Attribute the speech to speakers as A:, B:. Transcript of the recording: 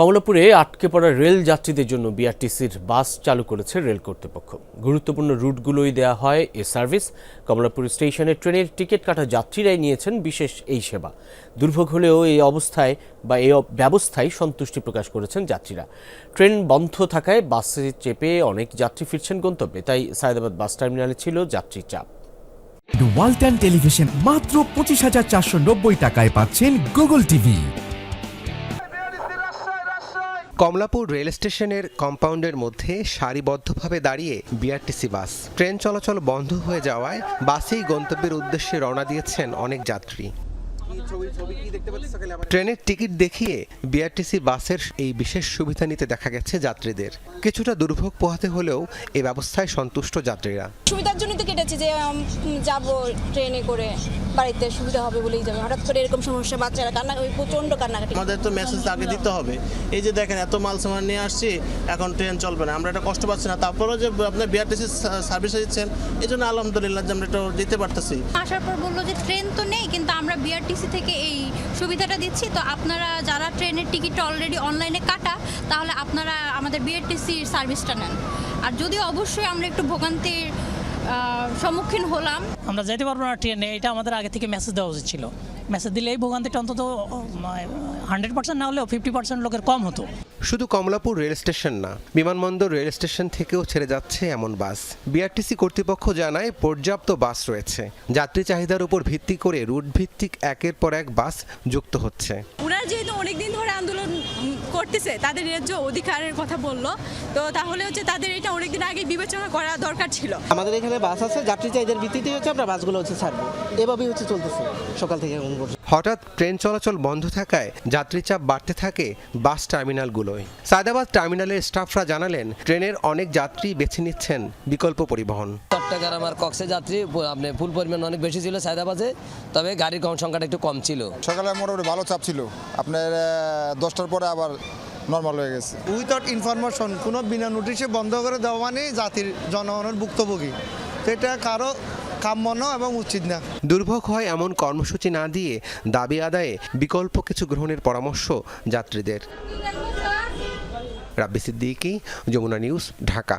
A: কমলাপুরে আটকে পড়া রেল যাত্রীদের জন্য বিআরটিসির বাস চালু করেছে রেল কর্তৃপক্ষ। গুরুত্বপূর্ণ রুটগুলোই দেওয়া হয় এ সার্ভিস। কমলাপুর স্টেশনে ট্রেনের টিকিট কাটা যাত্রীরাই নিয়েছেন বিশেষ এই সেবা। দুর্ভোগ হলেও এই অবস্থায় বা এই ব্যবস্থায় সন্তুষ্টি প্রকাশ করেছেন যাত্রীরা। ট্রেন বন্ধ থাকায় বাসে চেপে অনেক যাত্রী ফিরছেন গন্তব্যে, তাই সায়দাবাদ বাস টার্মিনালে ছিল যাত্রী চাপ।
B: ওয়ালটন টেলিভিশন মাত্র পঁচিশ হাজার চারশো নব্বই টাকায় পাচ্ছেন গুগল টিভি।
C: কমলাপুর রেল স্টেশনের কম্পাউন্ডের মধ্যে সারিবদ্ধভাবে দাঁড়িয়ে বিআরটিসি বাস। ট্রেন চলাচল বন্ধ হয়ে যাওয়ায় বাসেই গন্তব্যের উদ্দেশ্যে রওনা দিয়েছেন অনেক যাত্রী। ট্রেনের টিকিট দেখিয়ে বিআরটিসি বাসের এই বিশেষ সুবিধা নিতে দেখা গেছে যাত্রীদের। কিছুটা দুর্ভোগ পোহাতে হলেও এ ব্যবস্থায় সন্তুষ্ট যাত্রীরা।
D: সুবিধার জন্য তো কেটেছি যে যাব ট্রেনে করে। বাড়িতে সুবিধা হবে বলেই যাবে। হঠাৎ করে এরকম সমস্যা বাচ্চারা কান্না ওই প্রচণ্ড কান্নাকাটি।
E: আমাদের তো মেসেজ আগে দিতে হবে। এই যে দেখেন এত মাল সামান নিয়ে আসছি এখন ট্রেন চলবে না। আমরা এটা কষ্ট পাচ্ছি না। তারপরেও যে আপনার বিআরটিসি সার্ভিস দিচ্ছেন এই জন্য আলহামদুলিল্লাহ যে আমরা এটা দিতে পারতেছি।
F: আসার পর বলল যে ট্রেন তো নেই কিন্তু আমরা বিআরটিসি থেকে এই সুবিধাটা দিচ্ছি। তো আপনারা যারা ট্রেনের টিকিটটা অলরেডি অনলাইনে কাটা তাহলে আপনারা আমাদের বিআরটিসির সার্ভিসটা নেন। আর যদি অবশ্যই আমরা একটু ভোগান্তির সম্মুখীন হলাম।
G: আমরা যেতে পারব না ট্রেনে এটা আমাদের আগে থেকে মেসেজ দেওয়া উচিত ছিল। মেসেজ দিলে এই ভোগান্তিটা অন্তত হান্ড্রেড পার্সেন্ট না হলেও ফিফটি পার্সেন্ট লোকের কম হতো।
C: শুধু কমলাপুর রেল স্টেশন না বিমানবন্দর রেল স্টেশন থেকেও ছেড়ে যাচ্ছে এমন বাস। বিআরটিসি কর্তৃপক্ষ জানায় পর্যাপ্ত বাস রয়েছে। যাত্রী চাহিদার উপর ভিত্তি করে রুট ভিত্তিক একের পর এক বাস যুক্ত হচ্ছে।
H: ওনারা যেহেতু অনেকদিন ধরে আন্দোলন করতেছে তাদের ন্যায্য অধিকারের কথা বলল। তো তাহলে হচ্ছে তাদের এটা অনেকদিন আগে বিবেচনা করা দরকার ছিল।
I: আমাদের এখানে বাস আছে যাত্রী চাহিদার ভিত্তিতেই হচ্ছে আমরা বাসগুলো হচ্ছে ছাড়বো। এভাবেই হচ্ছে চলতেছে সকাল থেকে এখন
C: হঠাৎ ট্রেন চলাচল বন্ধ থাকায় যাত্রী চাপ বাড়তে থাকে বাস টার্মিনালগুলোয়। সায়দাবাদ টার্মিনালের স্টাফরা জানালেন ট্রেনের অনেক যাত্রী বেছে নিচ্ছেন বিকল্প পরিবহন।
J: চট্টগ্রাম আর কক্সে যাত্রী আপনি ফুল পরিমাণ অনেক বেশি ছিল সায়দাবাদে তবে গাড়ির সংখ্যাটা একটু কম ছিল।
K: সকালে মোটামুটি ভালো চাপ ছিল। আপনার দশটার পরে আবার নর্মাল হয়ে গেছে।
I: উইথাউট ইনফরমেশন কোনো বিনা নোটিশে বন্ধ করে দেওয়া মানে জাতির জনগণের ভুক্তভোগী। তো এটা কারও কাম্য এবং উচিত না।
C: দুর্ভোগ হয় এমন কর্মসূচি না দিয়ে দাবি আদায়ে বিকল্প কিছু গ্রহণের পরামর্শ যাত্রীদের। রাব্বি সিদ্দিকি যমুনা নিউজ ঢাকা।